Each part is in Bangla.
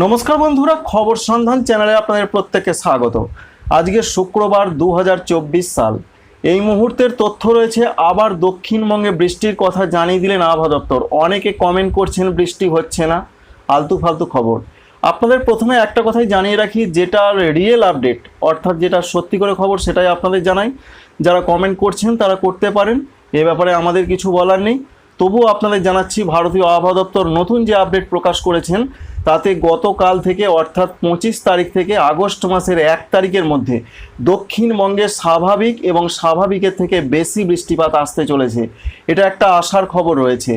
নমস্কার বন্ধুরা, খবর সন্ধান চ্যানেলে আপনাদের প্রত্যেককে স্বাগত আজকে শুক্রবার দু হাজার চব্বিশ সাল। এই মুহূর্তের তথ্য রয়েছে, আবার দক্ষিণবঙ্গে বৃষ্টির কথা জানিয়ে দিলেন আবহাওয়া দপ্তর। অনেকে কমেন্ট করছেন, বৃষ্টি হচ্ছে না। আলতু ফালতু খবর। আপনাদের প্রথমে একটা কথাই জানিয়ে রাখি, যেটা রিয়েল আপডেট অর্থাৎ যেটা সত্যি করে খবর সেটাই আপনাদের জানাই। যারা কমেন্ট করছেন, তারা করতে পারেন। এ ব্যাপারে আমাদের কিছু বলার নেই। তবুও আপনাদের জানাচ্ছি, ভারতীয় আবহাওয়া দপ্তর নতুন যে আপডেট প্রকাশ করেছেন, তাতে গতকাল থেকে অর্থাৎ পঁচিশ তারিখ থেকে আগস্ট মাসের এক তারিখের মধ্যে দক্ষিণবঙ্গে স্বাভাবিক এবং স্বাভাবিকের থেকে বেশি বৃষ্টিপাত আসতে চলেছে। এটা একটা আশার খবর রয়েছে।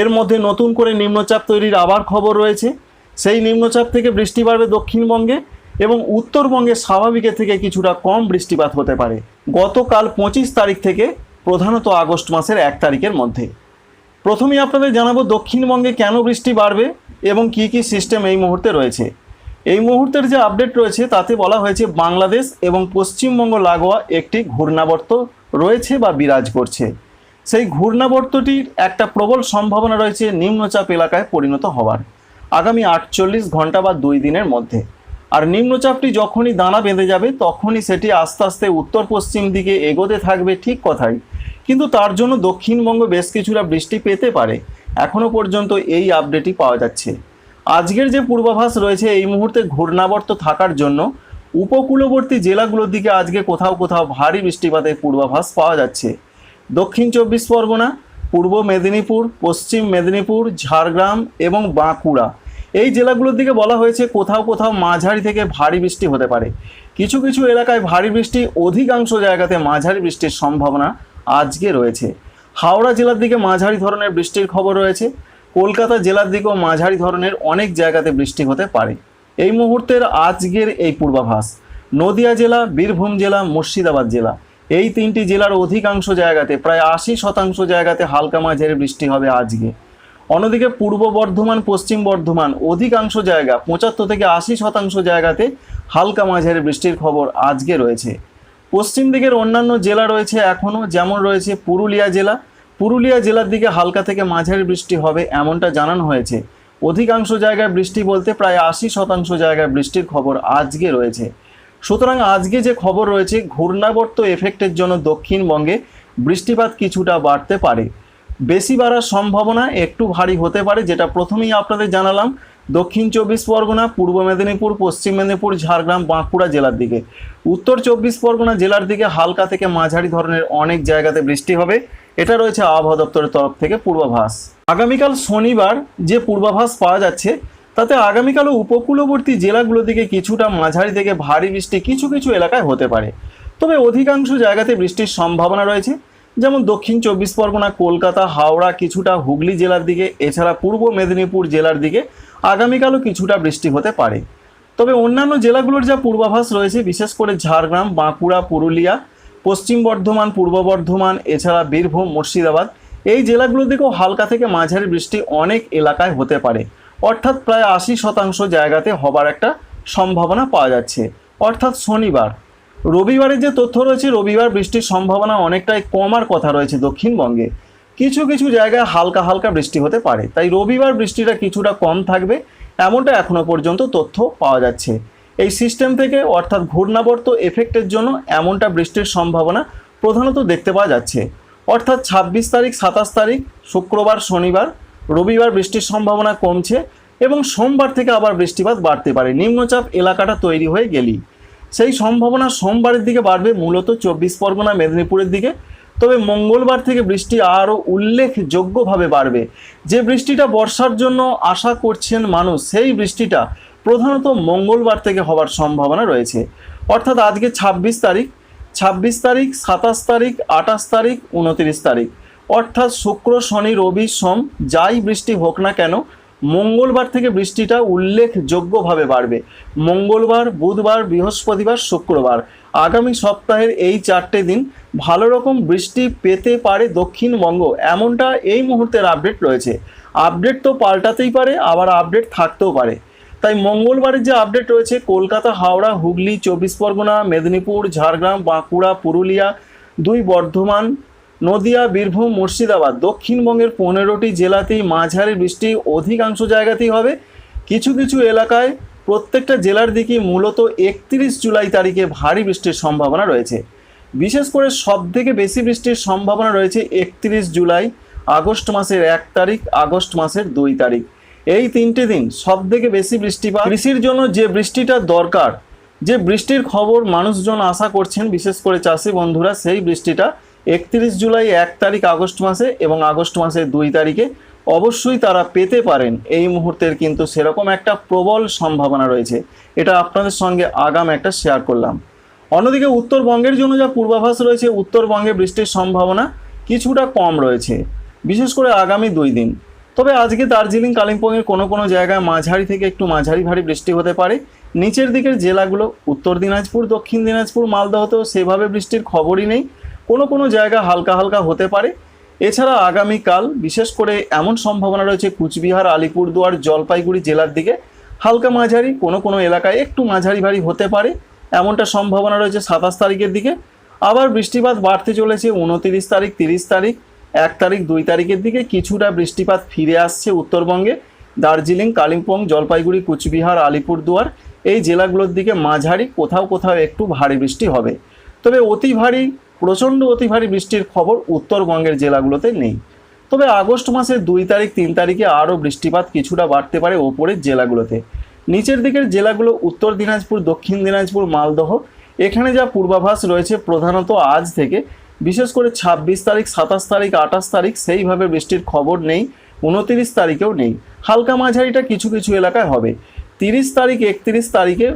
এর মধ্যে নতুন করে নিম্নচাপ তৈরির আবার খবর রয়েছে। সেই নিম্নচাপ থেকে বৃষ্টি বাড়বে দক্ষিণবঙ্গে এবং উত্তরবঙ্গে স্বাভাবিকের থেকে কিছুটা কম বৃষ্টিপাত হতে পারে। গতকাল পঁচিশ তারিখ থেকে প্রধানত আগস্ট মাসের এক তারিখের মধ্যে। প্রথমেই আপনাদের জানাব দক্ষিণবঙ্গে কেন বৃষ্টি বাড়বে এবং কি কি সিস্টেম এই মুহূর্তে রয়েছে। এই মুহূর্তের যে আপডেট রয়েছে, তাতে বলা হয়েছে বাংলাদেশ এবং পশ্চিমবঙ্গ লাগোয়া একটি ঘূর্ণাবর্ত রয়েছে বা বিরাজ করছে। সেই ঘূর্ণাবর্তটির একটা প্রবল সম্ভাবনা রয়েছে নিম্নচাপ এলাকায় পরিণত হওয়ার। আগামী আটচল্লিশ ঘণ্টা বা দুই দিনের মধ্যে। আর নিম্নচাপটি যখনই দানা বেঁধে যাবে, তখনই সেটি আস্তে আস্তে উত্তর পশ্চিম দিকে এগোতে থাকবে ঠিক কথাই। কিন্তু তার জন্য দক্ষিণবঙ্গ বেশ কিছুটা বৃষ্টি পেতে পারে। এখনও পর্যন্ত এই আপডেটই পাওয়া যাচ্ছে। আজকের যে পূর্বাভাস রয়েছে এই মুহূর্তে ঘূর্ণাবর্ত থাকার জন্য উপকূলবর্তী জেলাগুলোর দিকে আজকে কোথাও কোথাও ভারী বৃষ্টিপাতের পূর্বাভাস পাওয়া যাচ্ছে। দক্ষিণ চব্বিশ পরগনা, পূর্ব মেদিনীপুর, পশ্চিম মেদিনীপুর, ঝাড়গ্রাম এবং বাঁকুড়া। এই জেলাগুলোর দিকে বলা হয়েছে কোথাও কোথাও মাঝারি থেকে ভারী বৃষ্টি হতে পারে। কিছু কিছু এলাকায় ভারী বৃষ্টি, অধিকাংশ জায়গাতে মাঝারি বৃষ্টির সম্ভাবনা আজকে রয়েছে। হাওড়া জেলার দিকে মাঝারি ধরনের বৃষ্টির খবর রয়েছে। কলকাতা জেলার দিকেও মাঝারি ধরনের অনেক জায়গাতে বৃষ্টি হতে পারে। এই মুহূর্তের আজকের এই পূর্বাভাস, নদিয়া জেলা, বীরভূম জেলা, মুর্শিদাবাদ জেলা, এই তিনটি জেলার অধিকাংশ জায়গাতে, প্রায় আশি শতাংশ জায়গাতে হালকা মাঝারি বৃষ্টি হবে আজকে। অন্যদিকে পূর্ব বর্ধমান, পশ্চিম বর্ধমান অধিকাংশ জায়গা, পঁচাত্তর থেকে আশি শতাংশ জায়গাতে হালকা মাঝারি বৃষ্টির খবর আজকে রয়েছে। পশ্চিম দিকের অন্যান্য জেলা রয়েছে এখনও যেমন রয়েছে পুরুলিয়া জেলা। পুরুলিয়া জেলার দিকে হালকা থেকে মাঝারি বৃষ্টি হবে এমনটা জানানো হয়েছে। অধিকাংশ জায়গায় বৃষ্টি বলতে প্রায় আশি শতাংশ জায়গায় বৃষ্টির খবর আজকে রয়েছে। সুতরাং আজকে যে খবর রয়েছে, ঘূর্ণাবর্ত এফেক্টের জন্য দক্ষিণবঙ্গে বৃষ্টিপাত কিছুটা বাড়তে পারে। বেশি বাড়ার সম্ভাবনা একটু ভারী হতে পারে, যেটা প্রথমেই আপনাদের জানালাম। দক্ষিণ চব্বিশ পরগনা, পূর্ব মেদিনীপুর, পশ্চিম মেদিনীপুর, ঝাড়গ্রাম, বাঁকুড়া জেলার দিকে। উত্তর চব্বিশ পরগনা জেলার দিকে হালকা থেকে মাঝারি ধরনের অনেক জায়গাতে বৃষ্টি হবে। এটা রয়েছে আবহাওয়া দপ্তরের তরফ থেকে পূর্বাভাস। আগামীকাল শনিবার যে পূর্বাভাস পাওয়া যাচ্ছে, তাতে আগামীকালও উপকূলবর্তী জেলাগুলো দিকে কিছুটা মাঝারি থেকে ভারী বৃষ্টি কিছু কিছু এলাকায় হতে পারে। তবে অধিকাংশ জায়গাতে বৃষ্টির সম্ভাবনা রয়েছে। যেমন দক্ষিণ চব্বিশ পরগনা, কলকাতা, হাওড়া কিছুটা হুগলি জেলার দিকে, এছাড়া পূর্ব মেদিনীপুর জেলার দিকে আগামীকালও কিছুটা বৃষ্টি হতে পারে। তবে অন্যান্য জেলাগুলোর যা পূর্বাভাস রয়েছে, বিশেষ করে ঝাড়গ্রাম, বাঁকুড়া, পুরুলিয়া, পশ্চিম বর্ধমান, পূর্ব বর্ধমান, এছাড়া বীরভূম, মুর্শিদাবাদ, এই জেলাগুলোর দিকেও হালকা থেকে মাঝারি বৃষ্টি অনেক এলাকায় হতে পারে। অর্থাৎ প্রায় আশি শতাংশ জায়গাতে হবার একটা সম্ভাবনা পাওয়া যাচ্ছে। অর্থাৎ শনিবার রবিবারের যে তথ্য রয়েছে, রবিবার বৃষ্টির সম্ভাবনা অনেকটাই কমার কথা রয়েছে দক্ষিণবঙ্গে। কিছু কিছু জায়গায় হালকা হালকা বৃষ্টি হতে পারে। তাই রবিবার বৃষ্টিটা কিছুটা কম থাকবে, এমনটা এখনও পর্যন্ত তথ্য পাওয়া যাচ্ছে। এই সিস্টেম থেকে, অর্থাৎ ঘূর্ণাবর্ত এফেক্টের জন্য এমনটা বৃষ্টির সম্ভাবনা প্রধানত দেখতে পাওয়া যাচ্ছে। অর্থাৎ ছাব্বিশ তারিখ, সাতাশ তারিখ, শুক্রবার, শনিবার, রবিবার বৃষ্টির সম্ভাবনা কমছে এবং সোমবার থেকে আবার বৃষ্টিপাত বাড়তে পারে। নিম্নচাপ এলাকাটা তৈরি হয়ে গেলেই। সেই সম্ভাবনা সোমবারের দিকে বাড়বে, মূলত চব্বিশ পরগনা, মেদিনীপুরের দিকে। তবে মঙ্গলবার থেকে বৃষ্টি আরও উল্লেখযোগ্যভাবে বাড়বে। যে বৃষ্টিটা বর্ষার জন্য আশা করছেন মানুষ, সেই বৃষ্টিটা প্রধানত মঙ্গলবার থেকে হওয়ার সম্ভাবনা রয়েছে। অর্থাৎ আজকে ছাব্বিশ তারিখ ছাব্বিশ তারিখ, সাতাশ তারিখ, আঠাশ তারিখ উনতিরিশ তারিখ। অর্থাৎ শুক্র, শনি, রবি, সোম, যাই বৃষ্টি হোক না কেন মঙ্গলবার থেকে বৃষ্টিটা উল্লেখযোগ্যভাবে বাড়বে। মঙ্গলবার, বুধবার, বৃহস্পতিবার, শুক্রবার। আগামী সপ্তাহের এই চারটে দিন ভালো রকম বৃষ্টি পেতে পারে দক্ষিণবঙ্গ। এমনটা এই মুহূর্তের আপডেট রয়েছে। আপডেট তো পাল্টাতেই পারে, আবার আপডেট থাকতেও পারে। তাই মঙ্গলবারের যে আপডেট রয়েছে, কলকাতা, হাওড়া, হুগলি, চব্বিশ পরগনা, মেদিনীপুর, ঝাড়গ্রাম, বাঁকুড়া, পুরুলিয়া, দুই বর্ধমান নদিয়া, বীরভূম, মুর্শিদাবাদ। দক্ষিণবঙ্গের পনেরোটি জেলাতেই মাঝারি বৃষ্টি অধিকাংশ জায়গাতেই হবে। কিছু কিছু এলাকায় প্রত্যেকটা জেলার দিকে মূলত একত্রিশ জুলাই তারিখে ভারী বৃষ্টির সম্ভাবনা রয়েছে। বিশেষ করে সব থেকে বেশি বৃষ্টির সম্ভাবনা রয়েছে একত্রিশ জুলাই, আগস্ট মাসের এক তারিখ, আগস্ট মাসের দুই তারিখ। এই তিনটি দিন সব থেকে বেশি বৃষ্টিপাত। কৃষির জন্য যে বৃষ্টিটা দরকার, যে বৃষ্টির খবর মানুষজন আশা করছেন, বিশেষ করে চাষি বন্ধুরা, সেই বৃষ্টিটা একত্রিশ জুলাই এক তারিখ আগস্ট মাসে এবং আগস্ট মাসের দুই তারিখে অবশ্যই তারা পেতে পারেন। এই মুহূর্তের কিন্তু সেরকম একটা প্রবল সম্ভাবনা রয়েছে। এটা আপনাদের সঙ্গে আগাম একটা শেয়ার করলাম। অন্যদিকে উত্তরবঙ্গের জন্য যা পূর্বাভাস রয়েছে, উত্তরবঙ্গে বৃষ্টির সম্ভাবনা কিছুটা কম রয়েছে, বিশেষ করে আগামী দুই দিন। তবে আজকে দার্জিলিং, কালিম্পংয়ের কোনো কোনো জায়গায় মাঝারি থেকে একটু মাঝারি ভারী বৃষ্টি হতে পারে। নিচের দিকের জেলাগুলো, উত্তর দিনাজপুর, দক্ষিণ দিনাজপুর মালদহতেও সেভাবে বৃষ্টির খবরই নেই। কোনো কোনো জায়গা হালকা হালকা হতে পারে। এছাড়া আগামীকাল, বিশেষ করে এমন সম্ভাবনা রয়েছে কুচবিহার, আলিপুরদুয়ার, জলপাইগুড়ি জেলার দিকে। হালকা মাঝারি, কোনো কোনো এলাকায় একটু মাঝারি ভারী হতে পারে। এমনটা সম্ভাবনা রয়েছে সাতাশ তারিখের দিকে। আবার বৃষ্টিপাত বাড়তে চলেছে উনতিরিশ তারিখ, তিরিশ তারিখ, এক তারিখ, দুই তারিখের দিকে। কিছুটা বৃষ্টিপাত ফিরে আসছে উত্তরবঙ্গে। দার্জিলিং, কালিম্পং, জলপাইগুড়ি, কুচবিহার, আলিপুরদুয়ার এই জেলাগুলোর দিকে মাঝারি, কোথাও কোথাও একটু ভারী বৃষ্টি হবে। তবে অতি ভারী প্রচণ্ড অতি ভারী বৃষ্টির খবর উত্তরবঙ্গের জেলাগুলোতে নেই। তবে আগস্ট মাসের দুই তারিখ, তিন তারিখে আরও বৃষ্টিপাত কিছুটা বাড়তে পারে ওপরের জেলাগুলোতে। নিচের দিকের জেলাগুলো উত্তর দিনাজপুর, দক্ষিণ দিনাজপুর, মালদহ, এখানে যা পূর্বাভাস রয়েছে প্রধানত আজ থেকে। বিশেষ করে ছাব্বিশ তারিখ, সাতাশ তারিখ, আঠাশ তারিখ সেইভাবে বৃষ্টির খবর নেই, উনতিরিশ তারিখেও নেই। হালকা মাঝারিটা কিছু কিছু এলাকায় হবে। তিরিশ তারিখ, একত্রিশ তারিখে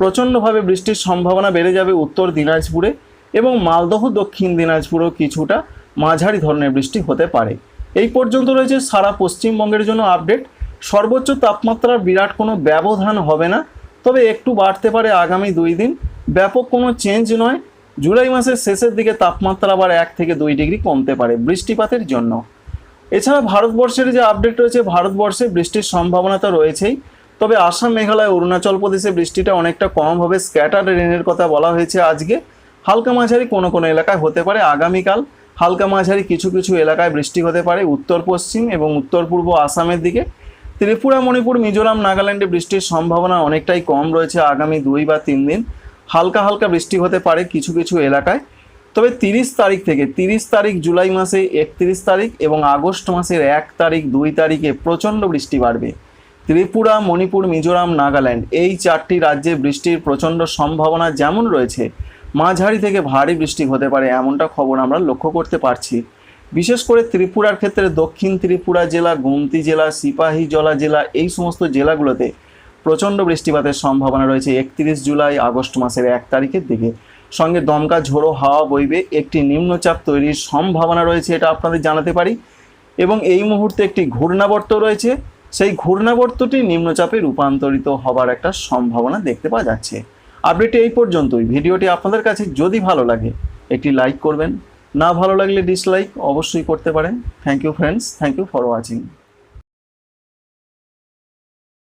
প্রচণ্ডভাবে বৃষ্টির সম্ভাবনা বেড়ে যাবে উত্তর দিনাজপুরে। এবং মালদহ, দক্ষিণ দিনাজপুরেও কিছুটা মাঝারি ধরনের বৃষ্টি হতে পারে। এই পর্যন্ত রয়েছে সারা পশ্চিমবঙ্গের জন্য আপডেট। সর্বোচ্চ তাপমাত্রার বিরাট কোনো ব্যবধান হবে না, তবে একটু বাড়তে পারে আগামী দুই দিন। ব্যাপক কোনো চেঞ্জ নয়। জুলাই মাসের শেষের দিকে তাপমাত্রা আবার এক থেকে দুই ডিগ্রি কমতে পারে বৃষ্টিপাতের জন্য। এছাড়া ভারতবর্ষের যে আপডেট রয়েছে, ভারতবর্ষে বৃষ্টির সম্ভাবনা তো রয়েছেই। তবে আসাম, মেঘালয়, অরুণাচল প্রদেশে বৃষ্টিটা অনেকটা কম হবে। স্ক্যাটার রেনের কথা বলা হয়েছে আজকে। হালকা মাঝারি কোনো কোনো এলাকায় হতে পারে আগামীকাল। হালকা মাঝারি কিছু কিছু এলাকায় বৃষ্টি হতে পারে উত্তর পশ্চিম এবং উত্তর পূর্ব আসামের দিকে। ত্রিপুরা, মণিপুর, মিজোরাম, নাগাল্যান্ডে বৃষ্টির সম্ভাবনা অনেকটাই কম রয়েছে আগামী দুই বা তিন দিন। হালকা হালকা বৃষ্টি হতে পারে কিছু কিছু এলাকায়। তবে তিরিশ তারিখ থেকে, তিরিশ তারিখ জুলাই মাসে একত্রিশ তারিখ এবং আগস্ট মাসের এক তারিখ, দুই তারিখে প্রচণ্ড বৃষ্টি বাড়বে। ত্রিপুরা, মণিপুর, মিজোরাম, নাগাল্যান্ড এই চারটি রাজ্যে বৃষ্টির প্রচণ্ড সম্ভাবনা যেমন রয়েছে মাঝারি থেকে ভারী বৃষ্টি হতে পারে, এমনটা খবর আমরা লক্ষ্য করতে পারছি। বিশেষ করে ত্রিপুরার ক্ষেত্রে দক্ষিণ ত্রিপুরা জেলা, গুমতি জেলা, সিপাহী জলা জেলা, এই সমস্ত জেলাগুলোতে প্রচণ্ড বৃষ্টিপাতের সম্ভাবনা রয়েছে একত্রিশ জুলাই আগস্ট মাসের এক তারিখের দিকে। সঙ্গে দমকা ঝোড়ো হাওয়া বইবে, একটি নিম্নচাপ তৈরির সম্ভাবনা রয়েছে, এটা আপনাদের জানাতে পারি। এবং এই মুহূর্তে একটি ঘূর্ণাবর্ত রয়েছে, সেই ঘূর্ণাবর্তটি নিম্নচাপে রূপান্তরিত হবার একটা সম্ভাবনা দেখতে পাওয়া যাচ্ছে। আপডেটটি এই পর্যন্তই। ভিডিওটি আপনাদের কাছে যদি ভালো লাগে, একটি লাইক করবেন। না ভালো লাগলে ডিসলাইক অবশ্যই করতে পারেন। Thank you friends thank you for watching